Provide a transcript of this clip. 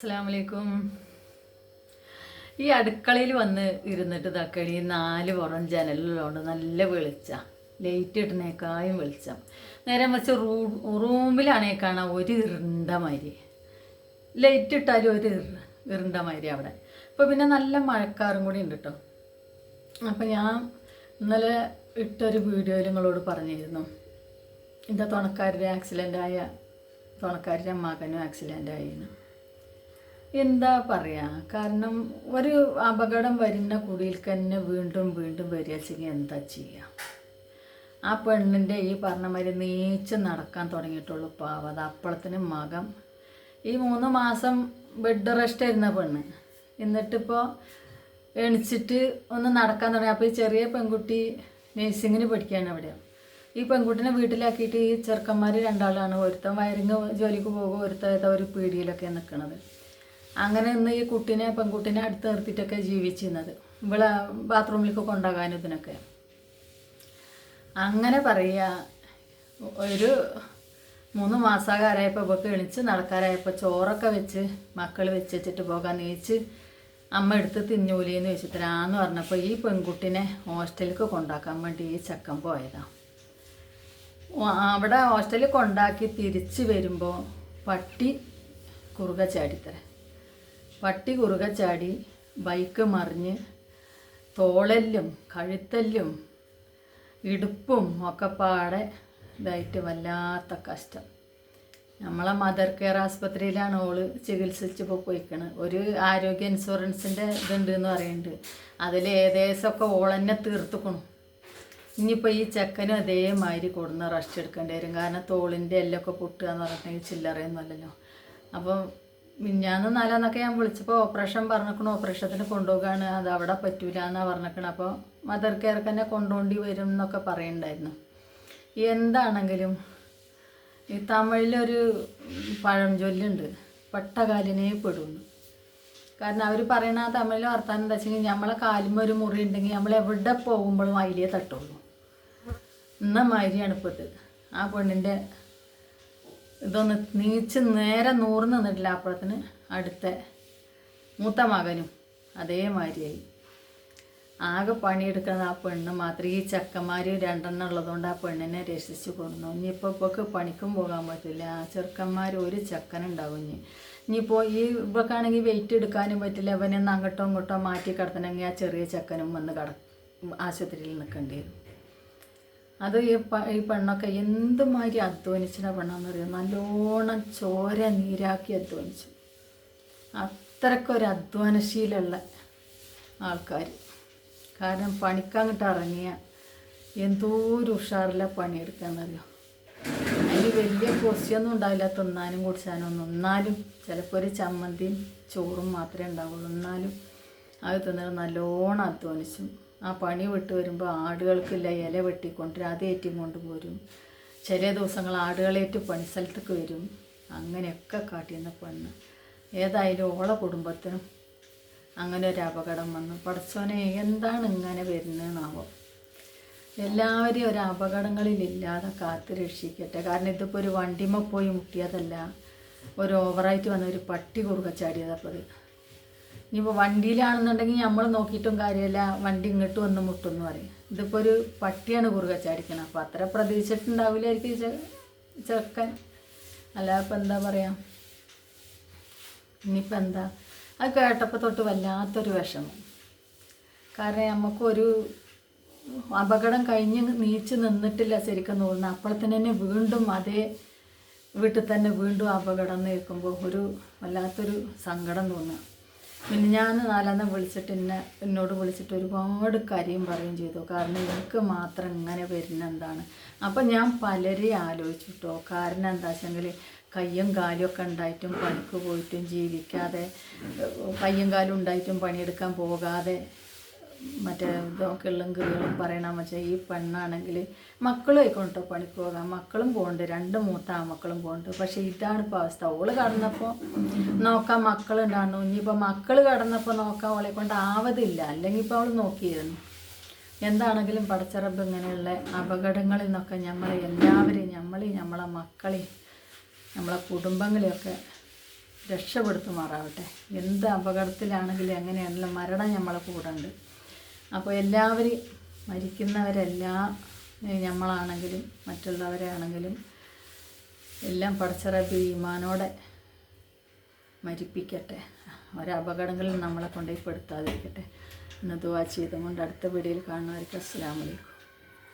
അസ്സാമലൈക്കും ഈ അടുക്കളയിൽ വന്ന് ഇരുന്നിട്ട് തക്കടി നാല് പുറം ജനലിലുണ്ട് നല്ല വെളിച്ച ലൈറ്റ് ഇടുന്നേക്കായും വെളിച്ചം. നേരം വെച്ച് റൂ റൂമിലാണേ കാണാൻ ഒരു ഇരുണ്ട മാതിരി. ലൈറ്റ് ഇട്ടാലും ഒരു ഇരുണ്ട മാതിരി അവിടെ. അപ്പോൾ പിന്നെ നല്ല മഴക്കാറും കൂടി ഉണ്ട് കേട്ടോ അപ്പോൾ ഞാൻ ഇന്നലെ ഇട്ടൊരു വീഡിയോയിൽ നിങ്ങളോട് പറഞ്ഞിരുന്നു. എന്റെ തുണക്കാരുടെ ആക്സിഡന്റായ തുണക്കാരുടെ മകനും ആക്സിഡന്റ് ആയിരുന്നു എന്താ പറയാ? കാരണം ഒരു അപകടം വരുന്ന കുടിയിൽ തന്നെ വീണ്ടും വീണ്ടും വരികച്ചെങ്കിൽ എന്താ ചെയ്യുക ആ പെണ്ണിന്റെ ഈ പറഞ്ഞ മാതിരി നീച്ച് നടക്കാൻ തുടങ്ങിയിട്ടുള്ളൂ പാവത അപ്പളത്തിന് മകം. ഈ മൂന്ന് മാസം ബെഡ് റെസ്റ്റ് ആയിരുന്ന പെണ്ണ്. എന്നിട്ടിപ്പോൾ എണിച്ചിട്ട് ഒന്ന് നടക്കാൻ തുടങ്ങി. അപ്പോൾ ഈ ചെറിയ പെൺകുട്ടി നേഴ്സിങ്ങിന് പഠിക്കുകയാണ് അവിടെ ഈ പെൺകുട്ടിനെ വീട്ടിലാക്കിയിട്ട് ഈ ചെറുക്കന്മാർ രണ്ടാളാണ്. ഒരുത്തൻ വയറിങ് ജോലിക്ക് പോകും ഒരുത്തൻ ഏതോ ഒരു പീടിയിലൊക്കെ നിൽക്കുന്നത് അങ്ങനെ ഇന്ന് ഈ കുട്ടീനെ പെൺകുട്ടീനെ അടുത്ത് നിർത്തിയിട്ടൊക്കെ ജീവിച്ചിരുന്നത്. ഇവിടെ ബാത്റൂമിലേക്ക് കൊണ്ടുപോകാനും ഇതിനൊക്കെ. അങ്ങനെ പറയുക ഒരു മൂന്ന് മാസക്കാരായപ്പോൾ ഇവൾക്ക് എണിച്ച് നടക്കാരായപ്പോൾ ചോറൊക്കെ വെച്ച് മക്കൾ വെച്ച് വെച്ചിട്ട് പോകാൻ നീച്ച് അമ്മ എടുത്ത് തിന്നൂലിയെന്ന് വെച്ചിട്ടാന്ന് പറഞ്ഞപ്പോൾ ഈ പെൺകുട്ടിനെ ഹോസ്റ്റലിലേക്ക് കൊണ്ടാക്കാൻ വേണ്ടി ഈ ചക്കൻ പോയതാണ് അവിടെ ഹോസ്റ്റലിൽ കൊണ്ടാക്കി തിരിച്ച് വരുമ്പോൾ പട്ടി കുറുക ചാടിത്തരാം. പട്ടി കുറുക ചാടി ബൈക്ക് മറിഞ്ഞ് തോളല്ലും കഴുത്തല്ലും ഇടുപ്പും ഒക്കെ പാടെ ഇതായിട്ട് വല്ലാത്ത കഷ്ടം. നമ്മളെ മദർ കെയർ ആസ്പത്രിയിലാണ് ഓൾ ചികിത്സിച്ച് പോയിക്കണ്. ഒരു ആരോഗ്യ ഇൻഷുറൻസിന്റെ ഇതുണ്ട് എന്ന് പറയുന്നുണ്ട് അതിൽ ഏകദേശമൊക്കെ ഓളെന്നെ തീർത്തുക്കണു. ഇനിയിപ്പോൾ ഈ ചെക്കനും അതേമാതിരി കൊടുന്ന് റെസ്റ്റ് എടുക്കേണ്ടി വരും. കാരണം തോളിന്റെ എല്ലൊക്കെ പൊട്ടുക എന്ന് പറഞ്ഞിട്ടുണ്ടെങ്കിൽ ചില്ലറയൊന്നുമല്ലല്ലോ അപ്പം മിഞ്ഞാന്ന് നാലാന്നൊക്കെ ഞാൻ വിളിച്ചപ്പോൾ ഓപ്പറേഷൻ പറഞ്ഞേക്കണു ഓപ്പറേഷത്തിന് കൊണ്ടുപോകാണ് അത് അവിടെ പറ്റൂല എന്നാണ് പറഞ്ഞിരിക്കണം അപ്പോൾ മദർ കെയർ തന്നെ കൊണ്ടുപോണ്ടി വരും എന്നൊക്കെ പറയുന്നുണ്ടായിരുന്നു എന്താണെങ്കിലും ഈ തമിഴിലൊരു പഴംചൊല്ലുണ്ട് പട്ടകാലിനെ പെടുന്നു. കാരണം അവർ പറയണ ആ തമിഴിൽ വർത്താനം എന്താ വെച്ചെങ്കിൽ നമ്മളെ കാലിമ ഒരു മുറി ഉണ്ടെങ്കിൽ നമ്മൾ എവിടെ പോകുമ്പോഴും അതിലേ തട്ടുള്ളൂ. ഇന്ന മാതിരിയാണ് ആ പെണ്ണിന്റെ ഇതൊന്ന് നീച്ച് നേരെ നൂറ് നിന്നിട്ടില്ല അപ്പുറത്തിന് അടുത്ത മൂത്ത മകനും അതേമാതിരിയായി. ആകെ പണിയെടുക്കുന്നത് ആ പെണ്ണ് മാത്രം. ഈ ചെക്കന്മാർ രണ്ടെണ്ണം ഉള്ളതുകൊണ്ട് ആ പെണ്ണിനെ രക്ഷിച്ചു കൊടുന്നു ഇനിയിപ്പോൾ ഇപ്പൊക്ക് പണിക്കും പോകാൻ പറ്റില്ല. ആ ചെറുക്കന്മാർ ഒരു ചെക്കനുണ്ടാവും ഇനി. ഇനിയിപ്പോൾ ഈ ഇവക്കാണെങ്കിൽ വെയിറ്റ് എടുക്കാനും പറ്റില്ല. അവനെ അങ്ങോട്ടോ ഇങ്ങോട്ടോ മാറ്റി കിടത്തണമെങ്കിൽ ആ ചെറിയ ചക്കനും വന്ന് കട ആശുപത്രിയിൽ നിൽക്കേണ്ടി വരും. അത് ഈ പെണ്ണൊക്കെ എന്തുമാതിരി അധ്വാനിച്ചിട്ട പറയുന്നത് നല്ലോണം ചോര നീരാക്കി അധ്വാനിച്ചു. അത്രക്കൊരു അധ്വാനശീലമുള്ള ആൾക്കാർ കാരണം പണിക്കങ്ങിട്ട് ഇറങ്ങിയ എന്തോ ഒരു ഉഷാറില്ല പണിയെടുക്കാന്നറിയോ? അതിന് വലിയ പൊസിയൊന്നും ഉണ്ടാവില്ല. തിന്നാനും കുടിച്ചാനും ഒന്നും എന്നാലും ചിലപ്പോൾ ഒരു ചമ്മന്തിയും ചോറും മാത്രമേ ഉണ്ടാവുള്ളൂ. എന്നാലും അത് തിന്നിട്ട് നല്ലോണം അധ്വാനിച്ചു. ആ പണി വിട്ട് വരുമ്പോൾ ആടുകൾക്കില്ല ഇല വെട്ടിക്കൊണ്ട് അത് കൊണ്ടും പോരും. ചില ദിവസങ്ങൾ ആടുകളേറ്റ് പണിസ്ഥലത്തേക്ക് വരും. അങ്ങനെയൊക്കെ കാട്ടിയെന്ന പെണ്ണ്. ഏതായാലും ഓളെ കുടുംബത്തിനും അങ്ങനെ ഒരു അപകടം വന്നു. പടച്ചോനെ എന്താണ് ഇങ്ങനെ വരുന്നതെന്നാവോ എല്ലാവരെയും ഒരു അപകടങ്ങളിലില്ലാതെ കാത്ത് രക്ഷിക്കട്ടെ. കാരണം ഇതിപ്പോൾ ഒരു വണ്ടിമ പോയി മുട്ടിയതല്ല. ഒരു ഓവറായിട്ട് വന്ന ഒരു പട്ടി കുറുക ചാടിയതപ്പോൾ ഇത് ഇനിയിപ്പോൾ വണ്ടിയിലാണെന്നുണ്ടെങ്കിൽ നമ്മൾ നോക്കിയിട്ടും കാര്യമില്ല വണ്ടി ഇങ്ങോട്ട് വന്ന് മുട്ടും എന്ന് പറയും. ഇതിപ്പോൾ ഒരു പട്ടിയാണ് കുറുക ചാടിക്കണം അപ്പോൾ അത്ര പ്രതീക്ഷിച്ചിട്ടുണ്ടാവില്ലായിരിക്കും ചെറുക്കൻ. അല്ല ഇപ്പം എന്താ പറയുക ഇനിയിപ്പോൾ എന്താ? അത് കേട്ടപ്പോൾ തൊട്ട് വല്ലാത്തൊരു വിഷമം. കാരണം നമുക്കൊരു അപകടം കഴിഞ്ഞ് നീച്ച് നിന്നിട്ടില്ല ശരിക്കും തോന്നുന്നത് അപ്പോഴത്തേന് തന്നെ വീണ്ടും അതേ വീട്ടിൽ തന്നെ വീണ്ടും അപകടം എന്ന് ഒരു വല്ലാത്തൊരു സങ്കടം തോന്നുക പിന്നെ ഞാൻ നാലാന്നം വിളിച്ചിട്ട് എന്നെ എന്നോട് വിളിച്ചിട്ട് ഒരുപാട് കാര്യം പറയുകയും ചെയ്തു. കാരണം എനിക്ക് മാത്രം ഇങ്ങനെ വരുന്ന എന്താണ്? അപ്പം ഞാൻ പലരെയും ആലോചിച്ചിട്ടോ കാരണം എന്താ വെച്ചെങ്കിൽ കയ്യും കാലും ഒക്കെ ഉണ്ടായിട്ടും പണിക്ക് പോയിട്ടും ജീവിക്കാതെ കയ്യും കാലും ഉണ്ടായിട്ടും പണിയെടുക്കാൻ പോകാതെ മറ്റേ ഇതൊക്കെ ഉള്ളും പറയണ മറ്റേ ഈ പെണ്ണാണെങ്കിൽ മക്കളും ആയിക്കോട്ടോ പണിക്ക് പോകാം മക്കളും പോകുന്നുണ്ട് രണ്ട് മൂത്ത മക്കളും പോകുന്നുണ്ട് പക്ഷേ ഇതാണ് ഇപ്പോൾ അവസ്ഥ. ഓൾ കടന്നപ്പോൾ നോക്കാൻ മക്കളുണ്ടായിരുന്നു ഇനിയിപ്പോൾ മക്കൾ കടന്നപ്പോൾ നോക്കാൻ ഓളെ കൊണ്ട് ആവതില്ല. അല്ലെങ്കിൽ ഇപ്പോൾ അവൾ നോക്കിയിരുന്നു. എന്താണെങ്കിലും പടച്ചറബ് ഇങ്ങനെയുള്ള അപകടങ്ങളിൽ നിന്നൊക്കെ നമ്മൾ എല്ലാവരെയും നമ്മളെയും നമ്മളെ മക്കളെയും നമ്മളെ കുടുംബങ്ങളെയൊക്കെ രക്ഷപ്പെടുത്തുമാറാവട്ടെ. എന്ത് അപകടത്തിലാണെങ്കിലും എങ്ങനെയാണെങ്കിലും മരണം നമ്മളെ കൂടെ ഉണ്ട് അപ്പോൾ എല്ലാവരും മരിക്കുന്നവരെല്ലാം നമ്മളാണെങ്കിലും മറ്റുള്ളവരെ ആണെങ്കിലും എല്ലാം പടച്ചിറബി ഈമാനോടെ മരിപ്പിക്കട്ടെ. ഒരപകടങ്ങളിൽ നമ്മളെ കൊണ്ടുപോയി പെടുത്താതിരിക്കട്ടെ. എന്ന് ദുവാ ചെയ്തുകൊണ്ട് അടുത്ത വീഡിയോയിൽ കാണുന്നവർക്ക് അസ്സാം വലൈക്കും